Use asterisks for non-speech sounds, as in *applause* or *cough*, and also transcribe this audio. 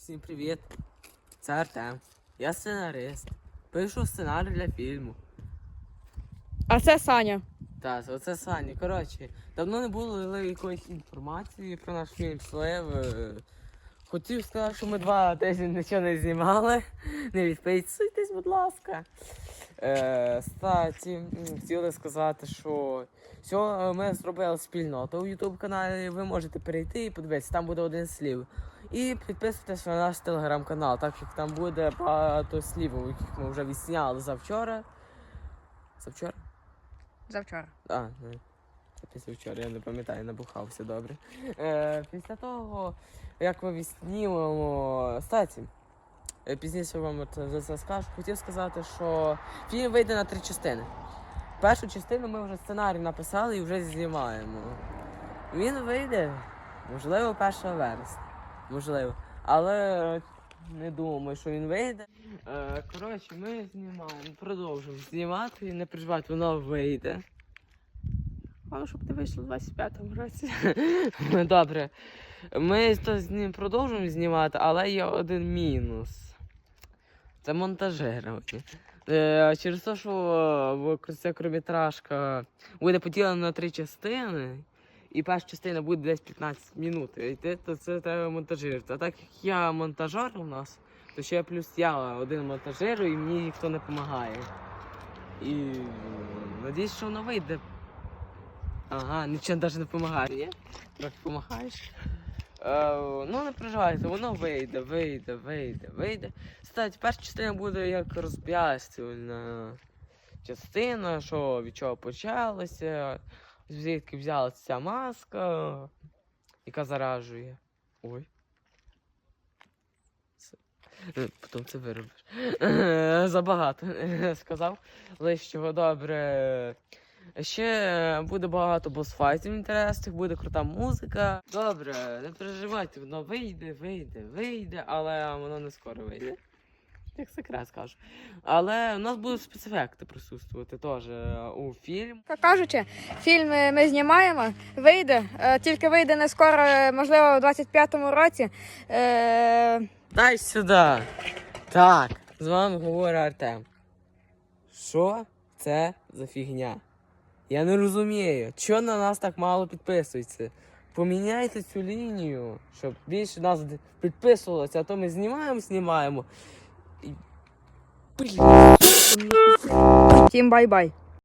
Всім привіт! Це Артем. Я сценарист. Пишу сценарій для фільму. А це Саня. Так, оце Саня. Коротше, давно не було якоїсь інформації про наш фільм Слив. Е, Хотів сказати, що ми два тижні нічого не знімали. Не відписуйтесь, будь ласка. Е, статі, хотіли сказати, що сьогодні ми зробили спільноту у YouTube каналі. Ви можете перейти і подивитися, там буде один слів. І підписуйтесь на наш телеграм-канал, так як там буде багато слів, яких ми вже відсняли завчора. Завчора? Завчора. А, ну, це після вчора, я не пам'ятаю, набухався добре. Е, після того, як ми відснімемо статі, е, пізніше вам це це скажу, хотів сказати, що фільм вийде на три частини. Першу частину ми вже сценарій написали і вже знімаємо. Він вийде, можливо, 1 вересня. Можливо. Але не думаю, що він вийде. Е, коротше, ми знімаємо, продовжуємо знімати і не переживайте, воно вийде. Але щоб не вийшло в 25-му році. *laughs* Добре. Ми то з ним продовжуємо знімати, але є один мінус. Це монтажирування. Е, через те, що короткометражка буде поділена на три частини, і перша частина буде десь 15 минут. І те- то це треба монтажирувати. А так як я монтажер у нас, то ще плюс я один монтажер, і мені ніхто не допомагає. І надіюсь, що воно вийде. Ага, нічого навіть не допомагає? Трохи допомагаєш. Е, ну не переживайте, воно вийде, вийде, вийде, вийде. Кстати, перша частина буде як розп'ястювальна частина, що від чого почалося, звідки взялася ця маска, яка заражує. Ой. Це- е, Потім це виробиш. *laughs* Забагато *laughs* сказав. Лишнього добре. Ще буде багато босфайтів інтересних, буде крута музика. Добре, не переживайте, воно вийде, вийде, вийде, але воно не скоро вийде. Як секрет скажу. Але у нас будуть спецефекти присутствувати теж е, у фільм. Кажучи, фільм ми знімаємо, вийде, е, тільки вийде не скоро, е, можливо, у 25-му році. Е, Дай сюди. Так, з вами говорить Артем. Що це за фігня? Я не розумію, чого на нас так мало підписується. Поміняйте цю лінію, щоб більше нас підписувалося, а то ми знімаємо, знімаємо. Блін. Всім бай-бай.